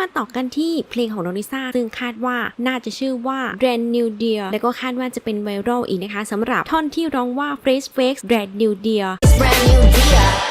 มาต่อกันที่เพลงของน้องลิซ่า ซึ่งคาดว่าน่าจะชื่อว่า Brand New Dear และก็คาดว่าจะเป็นไวรัลอีกนะคะสำหรับท่อนที่ร้องว่า Fresh Face Brand New Dear brand new dear.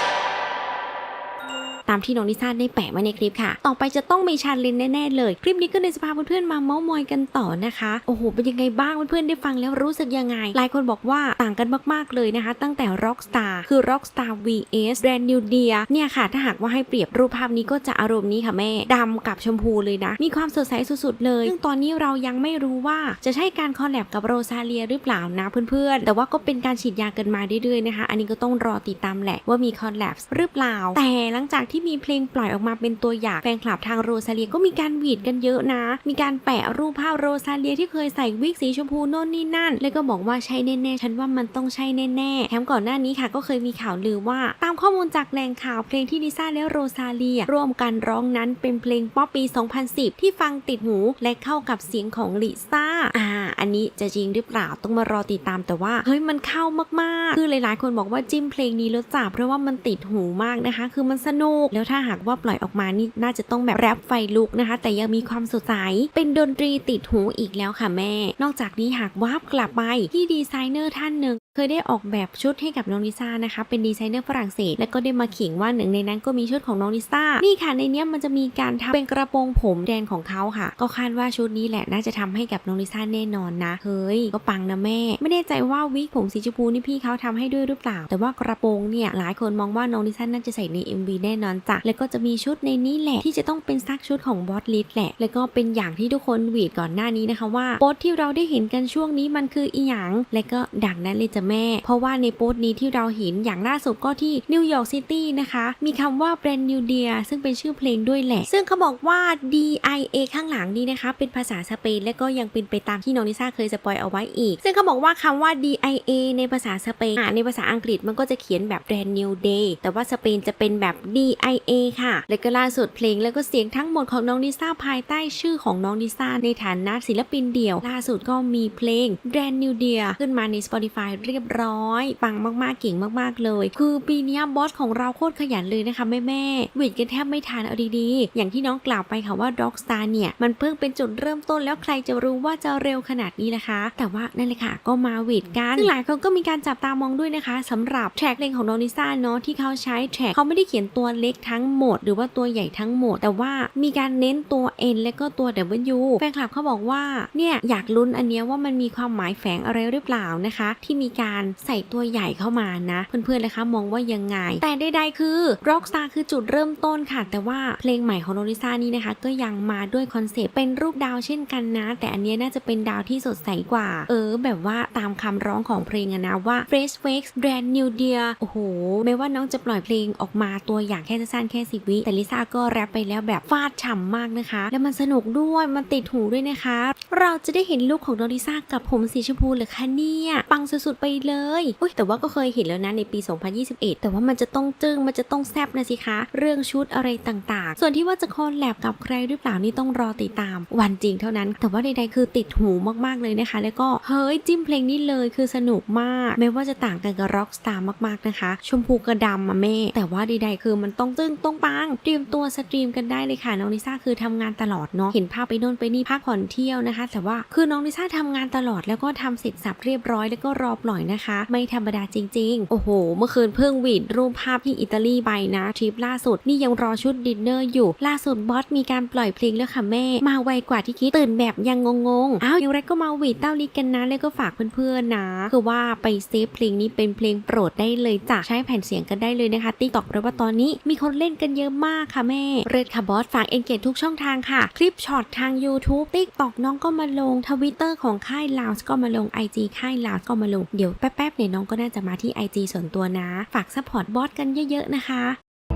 ตามที่น้องลิซ่าได้แปะไว้ในคลิปค่ะ ต่อไปจะต้องมีชาเลนจ์แน่ๆเลย คลิปนี้ก็เลยจะพาเพื่อนๆมาเมาส์มอยกันต่อนะคะ โอ้โห เป็นยังไงบ้างเพื่อนๆได้ฟังแล้วรู้สึกยังไง หลายคนบอกว่าต่างกันมากๆเลยนะคะ ตั้งแต่ Rockstar คือ Rockstar vs Brand New Dear เนี่ยค่ะ ถ้าหากว่าให้เปรียบรูปภาพนี้ก็จะอารมณ์นี้ค่ะแม่ดำกับชมพูเลยนะ มีความสดใสสุดๆเลย ซึ่งตอนนี้เรายังไม่รู้ว่าจะใช่การคอลแลบกับโรซาเลียหรือเปล่านะเพื่อนๆ แต่ว่าก็เป็นการฉีดยากันมาเรื่อยๆนะคะ อันนี้ก็ต้องรอติดตามแหละว่ามีคอลแลบหรือเปล่า แต่หลังจากที่ที่มีเพลงปล่อยออกมาเป็นตัวอย่างแฟนคลับทางโรซาเลียก็มีการหวีดกันเยอะนะ มีการแปะรูปภาพโรซาเลียที่เคยใส่วิกสีชมพูโน่นนี่นั่น แล้วก็บอกว่าใช่แน่ๆ ฉันว่ามันต้องใช่แน่ๆ แถมก่อนหน้านี้ค่ะก็เคยมีข่าวลือว่า ตามข้อมูลจากแหล่งข่าวเพลงที่ลิซ่าและโรซาเลียร่วมกันร้องนั้นเป็นเพลงป๊อปปี 2010 ที่ฟังติดหูและเข้ากับเสียงของลิซ่าอ่า นนี้จะจริงหรือเปล่าต้องมารอติดตามแต่ว่าเฮ้ยมันเข้ามากๆ คือหลายๆ คนบอกว่าจิ้มเพลงนี้แล้วจ้าเพราะว่ามันติดหูมากนะคะ คือมันสนุกแล้วถ้าหากว่าปล่อยออกมานี่น่าจะต้องแบบแรปไฟลุกนะคะ แต่ยังมีความสดใสเป็นดนตรีติดหูอีกแล้วค่ะแม่ นอกจากนี้หากวาบกลับไปที่ดีไซเนอร์ท่านหนึ่ง เคยได้ออกแบบชุดให้กับน้องลิซ่านะคะเป็นดีไซเนอร์ฝรั่งเศส และก็ได้มาขิงว่าหนึ่งในนั้นก็มีชุดของน้องลิซ่านี่ค่ะในเนี้ยมันจะมีการทำเป็นกระโปรงผมแดงของเขาค่ะ ก็คาดว่าชุดนี้แหละน่าจะทำให้กับน้องลิซ่าแน่นอนนะเฮ้ยก็ปังนะแม่ ไม่แน่ใจว่าวิกผมสีชมพูนี่พี่เขาทำให้ด้วยหรือเปล่า แต่ว่ากระโปรงเนี่ยหลายคนมองว่าน้องลิซ่าน่าจะใส่ใน MV แน่นอนจ้ะแล้วก็จะมีชุดในนี้แหละที่จะต้องเป็นซักชุดของบอสลิสแหละ แล้วก็เป็นอย่างที่ทุกคนหวีดก่อนหน้านี้นะคะว่าโป๊ที่เราได้เห็นกันช่วงนี้มันคืออีหยังและก็ดังนั้นเลยจะแม่ เพราะว่าในโป๊นี้ที่เราเห็นอย่างล่าสุดก็ที่นิวยอร์กซิตี้นะคะ มีคำว่า brand new dear ซึ่งเป็นชื่อเพลงด้วยแหละ ซึ่งเขาบอกว่า D I A ข้างหลังนี้นะคะ เป็นภาษาสเปนและก็ยังเป็นไปตามที่น้องลิซ่าเคยสปอยเอาไว้อีก ซึ่งเขาบอกว่าคำว่า D I A ในภาษาสเปนในภาษาอังกฤษมันก็จะเขียนแบบ brand new day แต่ว่าสเปนจะเป็นแบบ D I A ค่ะ และก็ล่าสุดเพลงแล้วก็เสียงทั้งหมดของน้องลิซ่าภายใต้ชื่อของน้องลิซ่าในฐานะศิลปินเดี่ยว ล่าสุดก็มีเพลง brand new dear ขึ้นมาใน Spotify เรียียบร้อย ปังมากๆเก่งมากๆเลย คือปีนี้บอสของเราโคตรขยันเลยนะคะแม่แม่ๆหวีดกันแทบไม่ทันเอาดีๆ อย่างที่น้องกล่าวไปค่ะว่า Rockstar เนี่ย มันเพิ่งเป็นจุดเริ่มต้นแล้วใครจะรู้ว่าจะเร็วขนาดนี้นะคะ แต่ว่านั่นเลยค่ะ ก็มาหวีดกันซึ่งหลายคนก็มีการจับตามองด้วยนะคะสำหรับแทร็กเพลงของน้องลิซ่าเนาะที่เขาใช้แทร็กเขาไม่ได้เขียนตัวเล็กทั้งหมด หรือว่าตัวใหญ่ทั้งหมด แต่ว่ามีการเน้นตัว N และก็ตัว W แฟนคลับเขาบอกว่าเนี่ยอยากลุ้นอันเนี้ยว่ามันมีความหมายแฝงอะไรหรือเปล่านะคะ ที่มีการใส่ตัวใหญ่เข้ามานะ เพื่อนๆนะคะมองว่ายังไง แต่ใดๆคือ Rockstar คือจุดเริ่มต้นค่ะ แต่ว่าเพลงใหม่ของโนริซ่านี่นะคะ ก็ยังมาด้วยคอนเซปต์เป็นรูปดาวเช่นกันนะ แต่อันนี้น่าจะเป็นดาวที่สดใสกว่า เออ แบบว่าตามคำร้องของเพลงนะว่า Fresh Fakes Brand New Dear โอ้โหแม้ว่าน้องจะปล่อยเพลงออกมาตัวอย่างแค่สั้นแค่สิบวิแต่ลิซ่าก็แรปไปแล้วแบบฟาดฉ่ำมากนะคะ แล้วมันสนุกด้วยมันติดหูด้วยนะคะ เราจะได้เห็นลูกของโนริซ่ากับผมสีชมพูหรือคะเนี่ย ปังสุดๆไปเลยอุ้ยแต่ว่าก็เคยเห็นแล้วนะในปี 2021 แต่ว่ามันจะต้องจึ้งมันจะต้องแซบนะสิคะ เรื่องชุดอะไรต่างๆ ส่วนที่ว่าจะคอลแลบกับใครหรือเปล่านี่ต้องรอติดตาม วันจริงเท่านั้น แต่ว่าใดๆคือติดหูมากๆเลยนะคะ แล้วก็เฮ้ยจิ้มเพลงนี้เลยคือสนุกมากไม่ว่าจะต่างกันกับร็อกสตาร์มากๆนะคะ ชมพูกระดำมาแม่ แต่ว่าใดๆคือมันต้องจึ้งต้องปังเตรียมตัวสตรีมกันได้เลยค่ะน้องลิซ่าคือทำงานตลอดเนาะเห็นภาพไปโน่นไปนี่พักผ่อนเที่ยวนะคะ แต่ว่าคือน้องลิซ่าทำงานตลอดแล้วก็ทำเสร็จสับเรียบร้อยแล้วก็รอปล่อยนะคะ ไม่ธรรมดาจริง ๆ โอ้โห เมื่อคืนเพิ่งหวีดรูปภาพที่อิตาลีไปนะทริปล่าสุด นี่ยังรอชุดดินเนอร์อยู่ ล่าสุดบอสมีการปล่อยเพลงแล้วค่ะแม่ มาไวกว่าที่คิดตื่นแบบยังงงๆอ้าวอย่างไรก็มาหวีดเต้าลิกกันนะแล้วก็ฝากเพื่อนๆนะ คือว่าไปเซฟเพลงนี้เป็นเพลงโปรดได้เลยจ้ะใช้แผ่นเสียงกันได้เลยนะคะติ๊กต็อกเพราะว่าตอนนี้มีคนเล่นกันเยอะมากค่ะแม่เรดค่ะบอสฝากเอนเกจทุกช่องทางค่ะ คลิปช็อตทาง YouTube ติ๊กต็อกน้องก็มาลงทวิตเตอร์ของค่ายลาวก็มาลง IG ค่ายลาวก็มาลง เดี๋ยวแป๊บๆเนี่ยน้องก็น่าจะมาที่ IG ส่วนตัวนะ ฝากซัพพอร์ตบอสกันเยอะๆนะคะ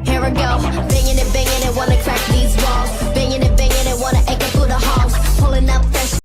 Here I go, banging it, banging it, wanna crack these walls. Banging it, banging it, wanna echo through the halls. Pulling up fresh